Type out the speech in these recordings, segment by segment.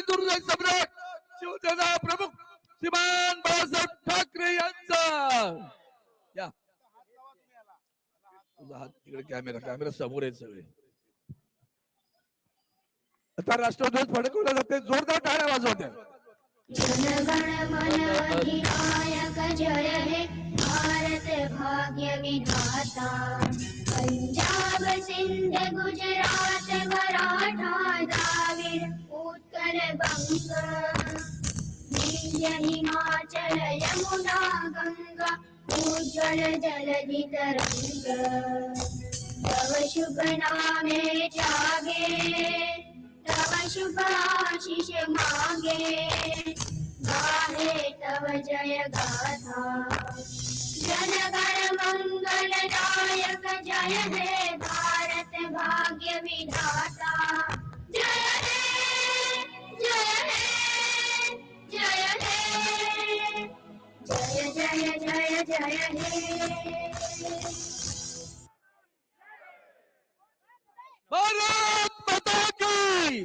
हिंदुत्व सम्राट शिवसेना प्रमुख श्रीमान बाळासाहेब ठाकरे यांचा. या. तुझा हात तिकडे कॅमेरा कॅमेरा समोर आहे सगळे. आता राष्ट्रध्वज फडकवला जाते जोरदार टाळ्या वाजवत्या. जय भाग्य विधाता पंजाब सिंध गुजरात मराठा द्राविड उत्कल बंग। हिमाचल यमुना गंगा उज्ज्वल जलधि तरंग तव शुभ नामे जागे तव शुभ आशीष मागे। गाहे तव जय गाथा। जनगण मंगलदायक जय हे भारत भाग्य विधाता। जय जय हे भारत माता की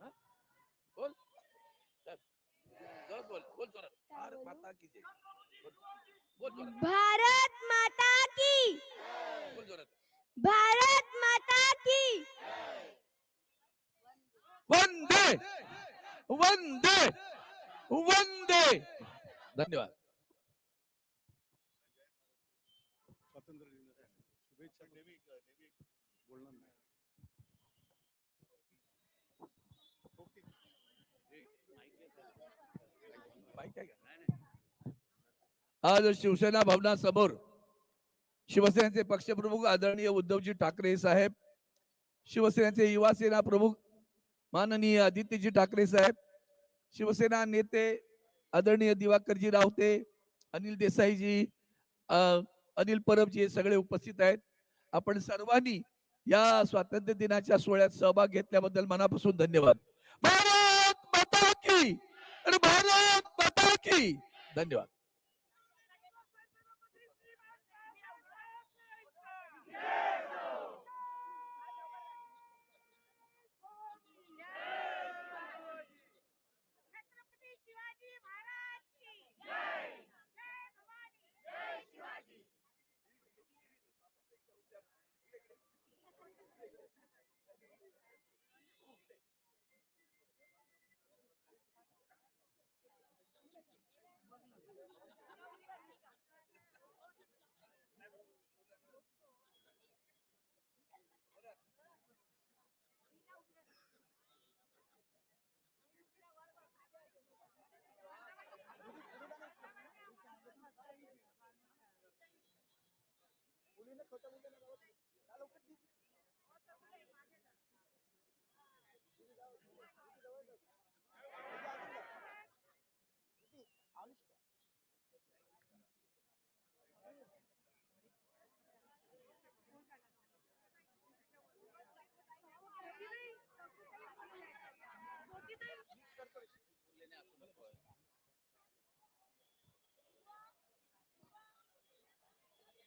हा? बोल. बोल। भारत माता की जय। बोल। भारत माता की। बोल भारत माता की। वंदे। वंदे। वंदे। धन्यवाद। स्वातंत्र्य दिनाच्या शुभेच्छा। नेहमी आज शिवसेना भवनासमोर शिवसेनेचे पक्षप्रमुख आदरणीय उद्धवजी ठाकरे साहेब शिवसेनेचे युवा सेना प्रमुख माननीय आदित्यजी ठाकरे साहेब शिवसेना नेते आदरणीय दिवाकरजी रावते अनिल देसाईजी अनिल परबजी हे सगळे उपस्थित आहेत. आपण सर्वांनी या स्वातंत्र्य दिनाच्या सोहळ्यात सहभाग घेतल्याबद्दल मनापासून धन्यवाद. भारत माता की! अरे भारत माता की धन्यवाद मुलींना छोट्या मुलींना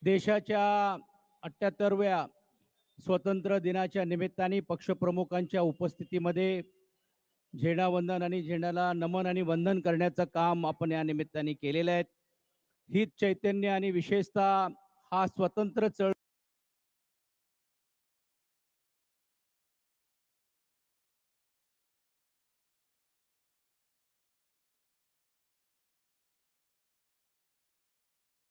देशाच्या अठ्ठ्याहत्तरव्या स्वतंत्र दिनाच्या निमित्ताने पक्षप्रमुखांच्या उपस्थितीमध्ये झेंडावंदन आणि झेंड्याला नमन आणि वंदन करण्याचं काम आपण या निमित्ताने केलेलं आहे. हीच चैतन्य आणि विशेषतः हा स्वतंत्र चळ